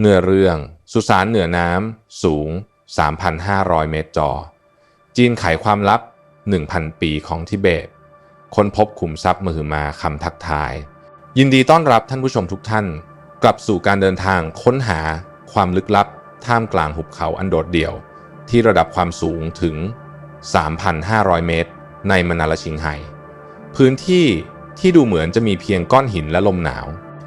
เนื้อเรื่อง สุสานเหนือน้ำสูง 3,500 เมตรจอ จีนไขความลับ 1,000 ปีของทิเบต ค้นพบขุมทรัพย์มหึมาคำทักทาย ยินดีต้อนรับท่านผู้ชมทุกท่าน กลับสู่การเดินทางค้นหาความลึกลับ ท่ามกลางหุบเขาอันโดดเดี่ยว ที่ระดับความสูงถึง 3,500 เมตร ในมนาลชิงไห่พื้นที่ที่ดูเหมือนจะมีเพียงก้อนหินและลมหนาว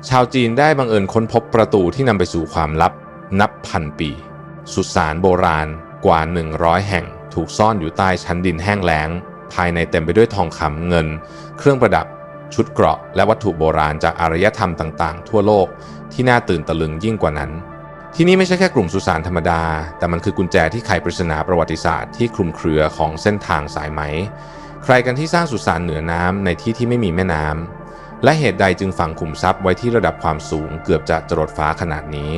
ชาวจีนได้บังเอิญค้นพบประตูที่นำไปสู่ความลับ นับพันปี สุสานโบราณกว่า 100 แห่ง ถูกซ่อนอยู่ใต้ชั้นดินแห้งแล้ง ภายในเต็มไปด้วยทองคำเงิน เครื่องประดับ ชุดเกราะ และวัตถุโบราณจากอารยธรรมต่าง ๆ ทั่วโลกที่น่าตื่นตะลึงยิ่งกว่านั้น ที่นี่ไม่ใช่แค่กลุ่มสุสานธรรมดา แต่มันคือกุญแจที่ไขปริศนาประวัติศาสตร์ที่คลุมเครือของเส้นทางสายไหม ใครกันที่สร้างสุสานเหนือน้ำในที่ที่ไม่มีแม่น้ำ และเหตุใดจึงฝังขุมทรัพย์ไว้ที่ระดับความสูงเกือบจะจรดฟ้าขนาดนี้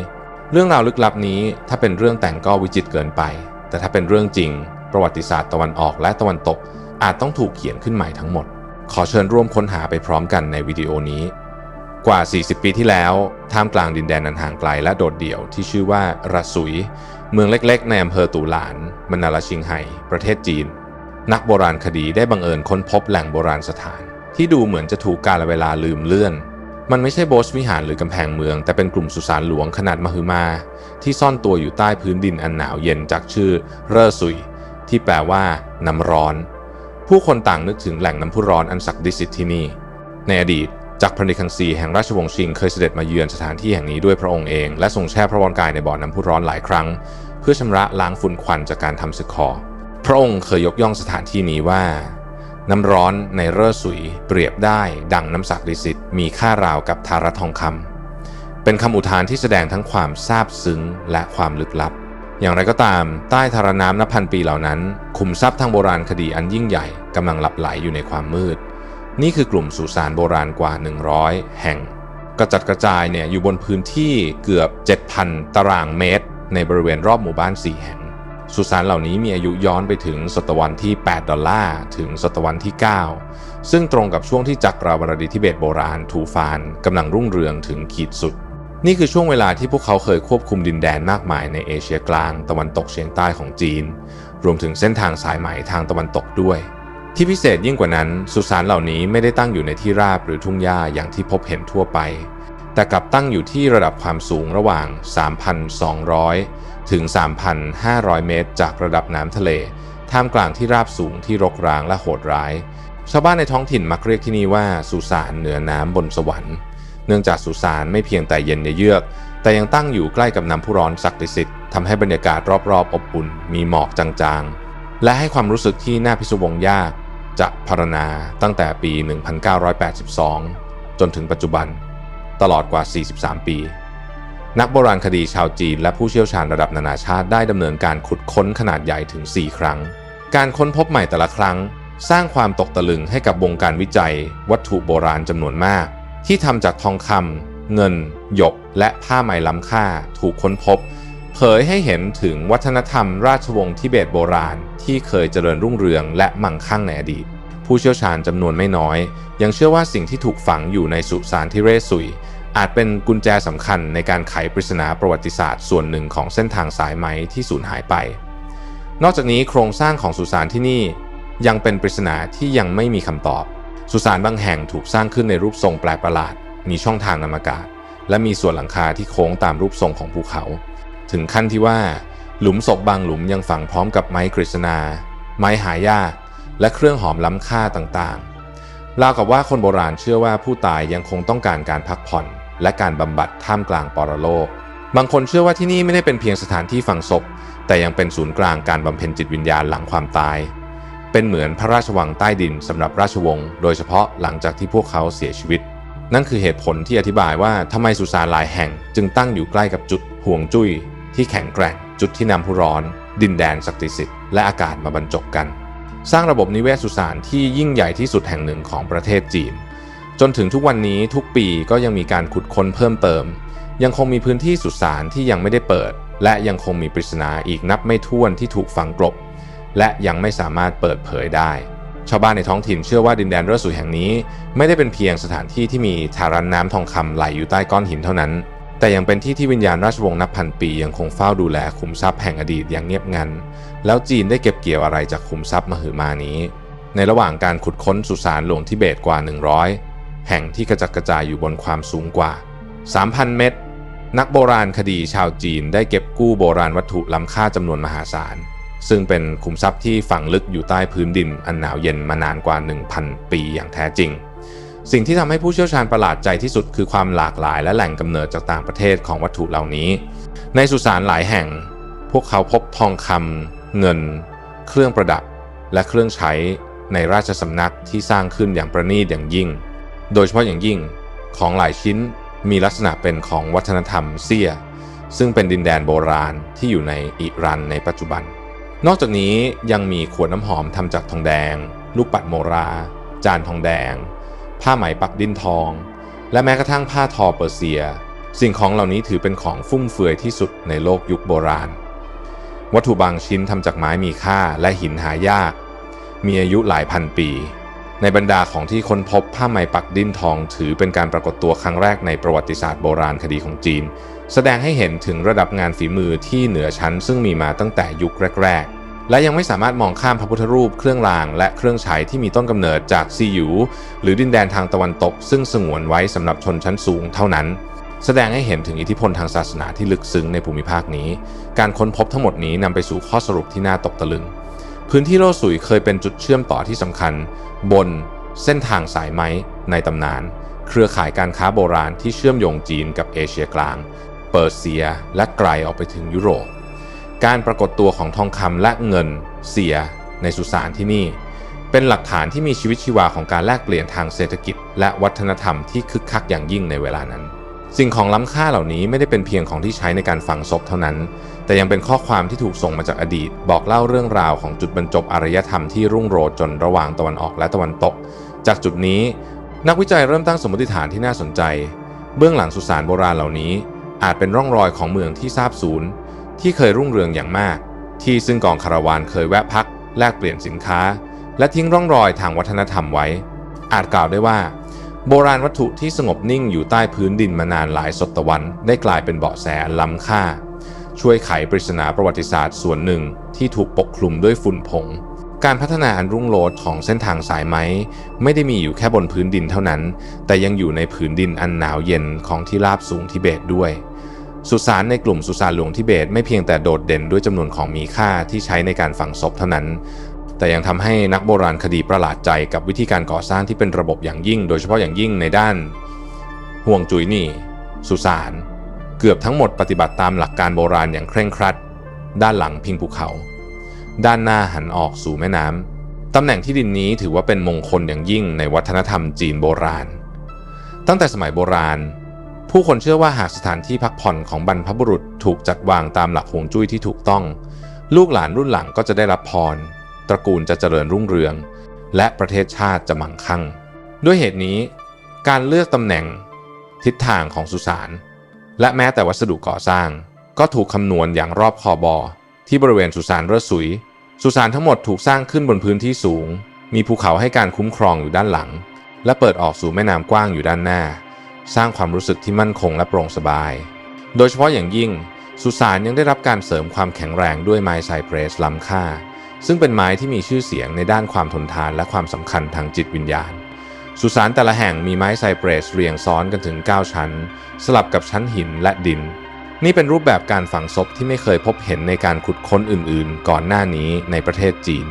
เรื่องราวลึกลับนี้ถ้าเป็นเรื่องแต่งก็วิจิตรเกินไป แต่ถ้าเป็นเรื่องจริง ประวัติศาสตร์ตะวันออกและตะวันตก อาจต้องถูกเขียนขึ้นใหม่ทั้งหมด ขอเชิญร่วมค้นหาไปพร้อมกันในวิดีโอนี้ กว่า 40 ปีที่แล้วท่ามกลางดินแดนอันห่างไกลและโดดเดี่ยวที่ชื่อว่าระสุย เมืองเล็กๆ ในอำเภอตูหลานมนาลาชิงไห่ประเทศจีน นักโบราณคดีได้บังเอิญค้นพบแหล่งโบราณสถาน ที่ดูเหมือนจะถูกกาลเวลาลืมเลื่อน มันไม่ใช่โบสถ์วิหารหรือกำแพงเมือง แต่เป็นกลุ่มสุสานหลวงขนาดมหึมา ที่ซ่อนตัวอยู่ใต้พื้นดินอันหนาวเย็นจากชื่อเรอซุย ที่แปลว่าน้ำร้อน ผู้คนต่างนึกถึงแหล่งน้ำพุร้อนอันศักดิ์สิทธิ์ที่นี่ ในอดีตจักรพรรดิคังซีแห่งราชวงศ์ชิงเคยเสด็จมาเยือนสถานที่แห่งนี้ด้วยพระองค์เอง และทรงแช่พระวรกายในบ่อน้ำพุร้อนหลายครั้ง เพื่อชำระล้างฝุ่นควันจากการทำศึกคอ พระองค์เคยยกย่องสถานที่นี้ว่า น้ำร้อนในเร่อสุยเปรียบได้ดังน้ำศักดิ์สิทธิ์มีค่าราวกับทารทองคำเป็นคำอุทานที่แสดงทั้งความซาบซึ้งและความลึกลับ อย่างไรก็ตามใต้ทารน้ำนับพันปีเหล่านั้นขุมทรัพย์ทางโบราณคดีอันยิ่งใหญ่กำลังหลับไหลอยู่ในความมืด นี่คือกลุ่มสุสานโบราณกว่า 100 แห่ง กระจัดกระจายเนี่ยอยู่บนพื้นที่เกือบ 7,000 ตารางเมตร ในบริเวณรอบหมู่บ้าน 4 แห่ง สุสานเหล่านี้มีอายุย้อนไปถึงศตวรรษที่ 8 ดอลลาร์ถึงศตวรรษที่ 9 ซึ่งตรงกับช่วงที่จักรวรรดิทิเบตโบราณถูฟานกำลังรุ่งเรืองถึงขีดสุด นี่คือช่วงเวลาที่พวกเขาเคยควบคุมดินแดนมากมายในเอเชียกลาง ตะวันตกเฉียงใต้ของจีน รวมถึงเส้นทางสายไหมทางตะวันตกด้วย ที่พิเศษยิ่งกว่านั้น สุสานเหล่านี้ไม่ได้ตั้งอยู่ในที่ราบหรือทุ่งหญ้าอย่างที่พบเห็นทั่วไป แต่กลับตั้งอยู่ที่ระดับความสูงระหว่าง 3,200 ถึง 3,500 เมตร จากระดับน้ำทะเล ท่ามกลางที่ราบสูงที่รกร้างและโหดร้าย ชาวบ้านในท้องถิ่นมักเรียกที่นี่ว่าสุสานเหนือน้ำบนสวรรค์ เนื่องจากสุสานไม่เพียงแต่เย็นเยือก แต่ยังตั้งอยู่ใกล้กับน้ำพุร้อนศักดิ์สิทธิ์ทำให้บรรยากาศรอบๆ อบอุ่น มีหมอกจางๆ และให้ความรู้สึกที่น่าพิศวงยากจะพรรณนาตั้งแต่ปี 1982 จนถึงปัจจุบัน ตลอดกว่า 43 ปี นักโบราณคดีชาวจีนและผู้เชี่ยวชาญระดับนานาชาติได้ดำเนินการขุดค้นขนาดใหญ่ถึง 4 ครั้ง การค้นพบใหม่แต่ละครั้ง สร้างความตกตะลึงให้กับวงการวิจัย วัตถุโบราณจำนวนมาก ที่ทำจากทองคำเงิน หยก และผ้าไหมล้ำค่า ถูกค้นพบ เผยให้เห็นถึงวัฒนธรรมราชวงศ์ทิเบตโบราณ ที่เคยเจริญรุ่งเรืองและมั่งคั่งในอดีต ผู้เชี่ยวชาญจำนวนไม่น้อย ยังเชื่อว่าสิ่งที่ถูกฝังอยู่ในสุสานที่เรซุย อาจเป็นกุญแจสำคัญในการไขปริศนาประวัติศาสตร์ส่วนหนึ่งของเส้นทางสายไหมที่สูญหายไป นอกจากนี้โครงสร้างของสุสานที่นี่ยังเป็นปริศนาที่ยังไม่มีคำตอบ สุสานบางแห่งถูกสร้างขึ้นในรูปทรงแปลกประหลาด มีช่องทางนำอากาศ และมีส่วนหลังคาที่โค้งตามรูปทรงของภูเขา ถึงขั้นที่ว่า หลุมศพบางหลุมยังฝังพร้อมกับไม้กฤษณา ไม้หายาก และเครื่องหอมล้ำค่าต่างๆราวกับว่าคนโบราณเชื่อว่าผู้ตายยังคงต้องการการพักผ่อน และการบำบัดท่ามกลางปรโลก บางคนเชื่อว่าที่นี่ไม่ได้เป็นเพียงสถานที่ฝังศพ แต่ยังเป็นศูนย์กลางการบำเพ็ญจิตวิญญาณหลังความตาย เป็นเหมือนพระราชวังใต้ดินสำหรับราชวงศ์โดยเฉพาะหลังจากที่พวกเขาเสียชีวิต นั่นคือเหตุผลที่อธิบายว่าทำไมสุสานหลายแห่ง จึงตั้งอยู่ใกล้กับจุดห่วงจุ้ย ที่แข็งแกร่ง จุดที่นำผู้ร้อน ดินแดนศักดิ์สิทธิ์และอากาศมาบรรจบกัน สร้างระบบนิเวศสุสานที่ยิ่งใหญ่ที่สุดแห่งหนึ่งของประเทศจีน จนถึงทุกวันนี้ทุกปีก็ยังมีการขุดค้นเพิ่มเติม ยังคงมีพื้นที่สุสานที่ยังไม่ได้เปิด และยังคงมีปริศนาอีกนับไม่ถ้วนที่ถูกฝังกลบ และยังไม่สามารถเปิดเผยได้ ชาวบ้านในท้องถิ่นเชื่อว่าดินแดนร่อสุยแห่งนี้ ไม่ได้เป็นเพียงสถานที่ที่มีทารันน้ำทองคำไหลอยู่ใต้ก้อนหินเท่านั้นแแต่ยังเป็นที่ที่วิญญาณราชวงศ์นับพันปียังคงเฝ้าดูแลขุมทรัพย์แห่งอดีตอย่างเงียบงัน แล้วจีนได้เก็บเกี่ยวอะไรจากขุมทรัพย์มหึมานี้ ในระหว่างการขุดค้นสุสานหลวงทิเบตกว่า 100 แห่งที่กระจัดกระจายอยู่บนความสูงกว่า 3,000 เมตร นักโบราณคดีชาวจีนได้เก็บกู้โบราณวัตถุล้ำค่าจำนวนมหาศาล ซึ่งเป็นขุมทรัพย์ที่ฝังลึกอยู่ใต้พื้นดินอันหนาวเย็นมานานกว่า 1,000 ปีอย่างแท้จริง สิ่งที่ทำให้ผู้เชี่ยวชาญประหลาดใจที่สุดคือความหลากหลายและแหล่งกำเนิดจากต่างประเทศของวัตถุเหล่านี้ ในสุสานหลายแห่ง พวกเขาพบทองคำเงิน เครื่องประดับ และเครื่องใช้ในราชสำนักที่สร้างขึ้นอย่างประณีตอย่างยิ่ง โดยเฉพาะอย่างยิ่งของหลายชิ้นมีลักษณะเป็นของวัฒนธรรมเซีย ซึ่งเป็นดินแดนโบราณที่อยู่ในอิรันในปัจจุบัน นอกจากนี้ยังมีขวดน้ำหอมทำจากทองแดง ลูกปัดโมรา จานทองแดง ผ้าไหมปักดินทอง และแม้กระทั่งผ้าทอเปอร์เซีย สิ่งของเหล่านี้ถือเป็นของฟุ่มเฟือยที่สุดในโลกยุคโบราณ วัตถุบางชิ้นทำจากไม้มีค่าและหินหายาก มีอายุหลายพันปี ในบรรดาของที่ค้นพบผ้าไหมปักดิ้นทองถือเป็นการปรากฏตัวครั้งแรกในประวัติศาสตร์โบราณคดีของจีน แสดงให้เห็นถึงระดับงานฝีมือที่เหนือชั้นซึ่งมีมาตั้งแต่ยุคแรก ๆ และยังไม่สามารถมองข้ามพระพุทธรูปเครื่องราง และเครื่องใช้ที่มีต้นกำเนิดจากซีหยูหรือดินแดนทางตะวันตก ซึ่งสงวนไว้สำหรับชนชั้นสูงเท่านั้น แสดงให้เห็นถึงอิทธิพลทางศาสนาที่ลึกซึ้งในภูมิภาคนี้ การค้นพบทั้งหมดนี้นำไปสู่ข้อสรุปที่น่าตกตะลึง พื้นที่โลสุยเคยเป็นจุดเชื่อมต่อที่สำคัญ บนเส้นทางสายไหมในตำนาน เครือข่ายการค้าโบราณที่เชื่อมโยงจีนกับเอเชียกลาง เปอร์เซียและไกลออกไปถึงยุโรป การปรากฏตัวของทองคำและเงินเสียในสุสานที่นี่ เป็นหลักฐานที่มีชีวิตชีวาของการแลกเปลี่ยนทางเศรษฐกิจ และวัฒนธรรมที่คึกคักอย่างยิ่งในเวลานั้น สิ่งของล้ำค่าเหล่านี้ไม่ได้เป็นเพียงของที่ใช้ในการฝังศพเท่านั้น แต่ยังเป็นข้อความที่ถูกส่งมาจากอดีต บอกเล่าเรื่องราวของจุดบรรจบอารยธรรมที่รุ่งโรจน์จนระหว่างตะวันออกและตะวันตก จากจุดนี้ นักวิจัยเริ่มตั้งสมมติฐานที่น่าสนใจ เบื้องหลังสุสานโบราณเหล่านี้ อาจเป็นร่องรอยของเมืองที่ซาบสูญที่เคยรุ่งเรืองอย่างมาก ที่ซึ่งกองคาราวานเคยแวะพัก แลกเปลี่ยนสินค้า และทิ้งร่องรอยทางวัฒนธรรมไว้ อาจกล่าวได้ว่า โบราณวัตถุที่สงบนิ่งอยู่ใต้พื้นดินมานานหลายศตวรรษได้กลายเป็นเบาะแสล้ำค่า ช่วยไขปริศนาประวัติศาสตร์ส่วนหนึ่งที่ถูกปกคลุมด้วยฝุ่นผง การพัฒนาอันรุ่งโรจน์ของเส้นทางสายไหม ไม่ได้มีอยู่แค่บนพื้นดินเท่านั้น แต่ยังอยู่ในผืนดินอันหนาวเย็นของที่ราบสูงทิเบตด้วย สุสานในกลุ่มสุสานหลวงทิเบตไม่เพียงแต่โดดเด่นด้วยจำนวนของมีค่าที่ใช้ในการฝังศพเท่านั้น แต่ยังทำให้นักโบราณคดีประหลาดใจกับวิธีการก่อสร้างที่เป็นระบบอย่างยิ่ง โดยเฉพาะอย่างยิ่งในด้านห่วงจุยนี่ สุสาน เกือบทั้งหมดปฏิบัติตามหลักการโบราณอย่างเคร่งครัด ด้านหลังพิงภูเขา ด้านหน้าหันออกสู่แม่น้ำตำแหน่งที่ดินนี้ถือว่าเป็นมงคลอย่างยิ่งในวัฒนธรรมจีนโบราณ ตั้งแต่สมัยโบราณ ผู้คนเชื่อว่าหากสถานที่พักผ่อนของบรรพบุรุษถูกจัดวางตามหลักฮวงจุ้ยที่ถูกต้อง ลูกหลานรุ่นหลังก็จะได้รับพร ตระกูลจะเจริญรุ่งเรือง และประเทศชาติจะมั่งคั่ง ด้วยเหตุนี้ การเลือกตำแหน่ง ทิศทางของสุสานและแม้แต่วัสดุก่อสร้าง ก็ถูกคำนวณอย่างรอบคอบอ ที่บริเวณสุสานเรสุย สุสานทั้งหมดถูกสร้างขึ้นบนพื้นที่สูง มีภูเขาให้การคุ้มครองอยู่ด้านหลัง และเปิดออกสู่แม่น้ำกว้างอยู่ด้านหน้า สร้างความรู้สึกที่มั่นคงและโปร่งสบาย โดยเฉพาะอย่างยิ่งสุสานยังได้รับการเสริมความแข็งแรงด้วยไม้ไซเปรสล้ำค่า ซึ่งเป็นไม้ที่มีชื่อเสียงในด้านความทนทานและความสำคัญทางจิตวิญญาณ สุสานแต่ละแห่งมีไม้ไซเปรสเรียงซ้อนกันถึง 9 ชั้น สลับกับชั้นหินและดิน นี่เป็นรูปแบบการฝังศพที่ไม่เคยพบเห็นในการขุดค้นอื่นๆ ก่อนหน้านี้ในประเทศจีน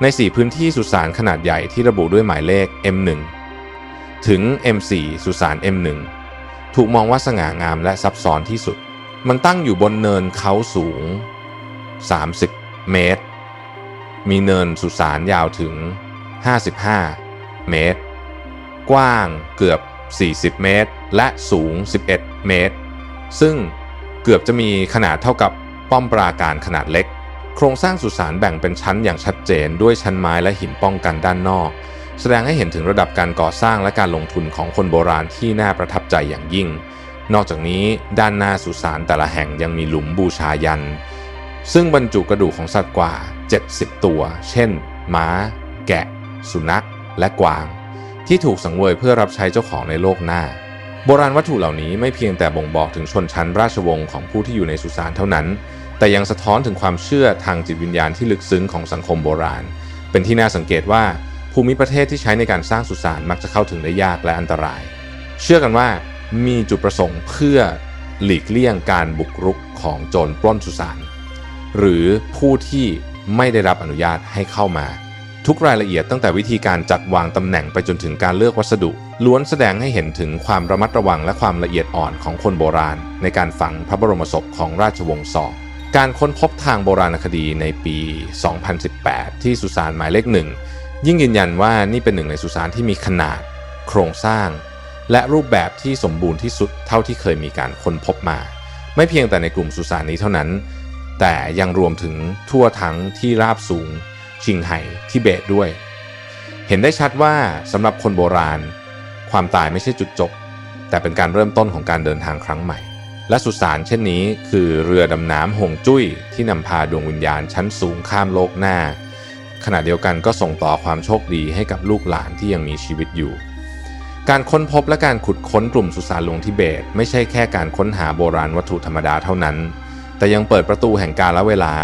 ใน 4 พื้นที่สุสานขนาดใหญ่ที่ระบุด้วยหมายเลข M1 ถึง M4 สุสาน M1 ถูกมองว่าสง่างามและซับซ้อนที่สุด มันตั้งอยู่บนเนินเขาสูง 30 เมตร มีเนินสุสานยาวถึง 55 เมตร กว้างเกือบ 40 เมตร และสูง 11 เมตร ซึ่งเกือบจะมีขนาดเท่ากับป้อมปราการขนาดเล็ก โครงสร้างสุสานแบ่งเป็นชั้นอย่างชัดเจนด้วยชั้นไม้และหินป้องกันด้านนอก แสดงให้เห็นถึงระดับการก่อสร้างและการลงทุนของคนโบราณที่น่าประทับใจอย่างยิ่ง นอกจากนี้ด้านหน้าสุสานแต่ละแห่งยังมีหลุมบูชายัน ซึ่งบรรจุกระดูกของสัตว์กว่า 70 ตัว เช่น ม้า แกะ สุนัข และกวาง ที่ถูกสังเวยเพื่อรับใช้เจ้าของในโลกหน้า โบราณวัตถุเหล่านี้ไม่เพียงแต่บ่งบอกถึงชนชั้นราชวงศ์ของผู้ที่อยู่ในสุสานเท่านั้น แต่ยังสะท้อนถึงความเชื่อทางจิตวิญญาณที่ลึกซึ้งของสังคมโบราณ เป็นที่น่าสังเกตว่าภูมิประเทศที่ใช้ในการสร้างสุสานมักจะเข้าถึงได้ยากและอันตราย เชื่อกันว่ามีจุดประสงค์เพื่อหลีกเลี่ยงการบุกรุกของโจรปล้นสุสาน หรือผู้ที่ไม่ได้รับอนุญาตให้เข้ามา ทุกรายละเอียดตั้งแต่วิธีการจัดวางตำแหน่งไปจนถึงการเลือกวัสดุ ล้วนแสดงให้เห็นถึงความระมัดระวังและความละเอียดอ่อนของคนโบราณ ในการฝังพระบรมศพของราชวงศ์ซองการค้นพบทางโบราณคดีในปี 2018 ที่สุสานหมายเลขหนึ่งยิ่งยืนยันว่านี่เป็นหนึ่งในสุสานที่มีขนาด โครงสร้าง และรูปแบบที่สมบูรณ์ที่สุดเท่าที่เคยมีการค้นพบมา ไม่เพียงแต่ในกลุ่มสุสานนี้เท่านั้น แต่ยังรวมถึงทั่วทั้งที่ราบสูง ชิงไห่ทิเบตด้วย เห็นได้ชัดว่าสำหรับคนโบราณ ความตายไม่ใช่จุดจบ แต่เป็นการเริ่มต้นของการเดินทางครั้งใหม่ และสุสานเช่นนี้คือเรือดำน้ำหงจุ้ยที่นำพาดวงวิญญาณชั้นสูงข้ามโลกหน้า ขณะเดียวกันก็ส่งต่อความโชคดีให้กับลูกหลานที่ยังมีชีวิตอยู่การค้นพบและการขุดค้นกลุ่มสุสานหลวงทิเบต ไม่ใช่แค่การค้นหาโบราณวัตถุธรรมดาเท่านั้น แต่ยังเปิดประตูแห่งกาลเวลา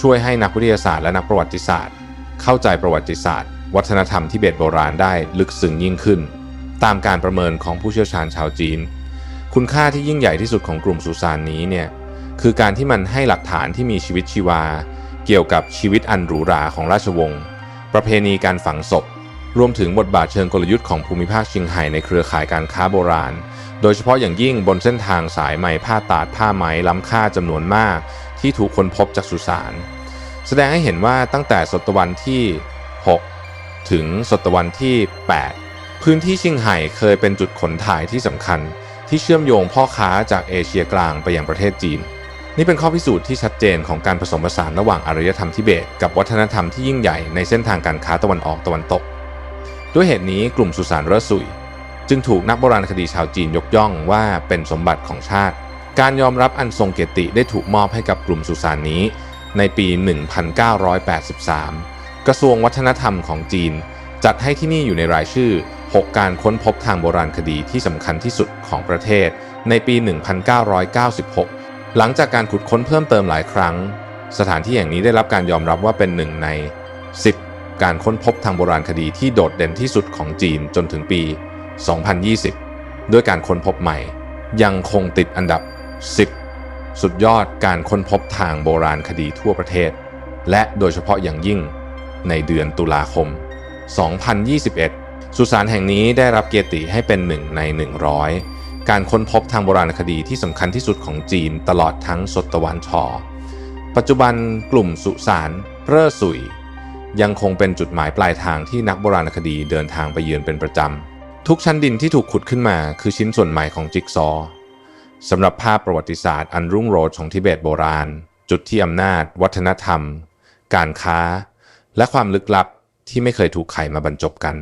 ช่วยให้นักวิทยาศาสตร์และนักประวัติศาสตร์ เข้าใจประวัติศาสตร์ วัฒนธรรมทิเบตโบราณได้ลึกซึ้งยิ่งขึ้น ตามการประเมินของผู้เชี่ยวชาญชาวจีน คุณค่าที่ยิ่งใหญ่ที่สุดของกลุ่มสุสานนี้เนี่ยคือการที่มันให้หลักฐานที่มีชีวิตชีวา เกี่ยวกับชีวิตอันหรูหราของราชวงศ์ประเพณีการฝังศพ รวมถึงบทบาทเชิงกลยุทธ์ของภูมิภาคชียงไฮ้ในเครือข่ายการค้าโบราณ โดยเฉพาะอย่างยิ่งบนเส้นทางสายไหมผ้าตาดผ้าไหมล้ำค่าจำนวนมาก ที่ถูกค้นพบจากสุสาน แสดงให้เห็นว่าตั้งแต่ศตวรรษที่ 6 ถึงศตวรรษที่ 8 พื้นที่ชียงไฮ้เคยเป็นจุดขนถ่ายที่สำคัญ ที่เชื่อมโยงพ่อค้าจากเอเชียกลางไปยังประเทศจีน นี่เป็นข้อพิสูจน์ที่ชัดเจนของการผสมผสานระหว่างอารยธรรมทิเบต กับวัฒนธรรมที่ยิ่งใหญ่ในเส้นทางการค้าตะวันออกตะวันตก ด้วยเหตุนี้กลุ่มสุสานเรอสุย จึงถูกนักโบราณคดีชาวจีนยกย่องว่าเป็นสมบัติของชาติ การยอมรับอันทรงเกียรติได้ถูกมอบให้กับกลุ่มสุสานนี้ ในปี 1983 กระทรวงวัฒนธรรมของจีน จัดให้ที่นี่อยู่ในรายชื่อ 6 การค้นพบทางโบราณคดีที่สำคัญที่สุดของประเทศ ในปี 1996 หลังจากการขุดค้นเพิ่มเติมหลายครั้ง สถานที่แห่งนี้ได้รับการยอมรับว่าเป็นหนึ่งใน 10 การค้นพบทางโบราณคดีที่โดดเด่นที่สุดของจีนจนถึงปี 2020 ด้วยการค้นพบใหม่ ยังคงติดอันดับ 10 สุดยอดการค้นพบทางโบราณคดีทั่วประเทศ และโดยเฉพาะอย่างยิ่งในเดือนตุลาคม 2021 สุสานแห่งนี้ได้รับเกียรติให้เป็นหนึ่งใน 100 การค้นพบทางโบราณคดีที่สำคัญที่สุดของจีนตลอดทั้งศตวรรษชปัจจุบันกลุ่มสุสานเร่อสุยยังคงเป็นจุดหมายปลายทางที่นักโบราณคดีเดินทางไปเยือนเป็นประจำ ทุกชั้นดินที่ถูกขุดขึ้นมาคือชิ้นส่วนใหม่ของจิ๊กซอว์สำหรับภาพประวัติศาสตร์อันรุ่งโรจน์ของทิเบตโบราณ จุดที่อำนาจ วัฒนธรรม การค้า และความลึกลับที่ไม่เคยถูกไขมาบรรจบกัน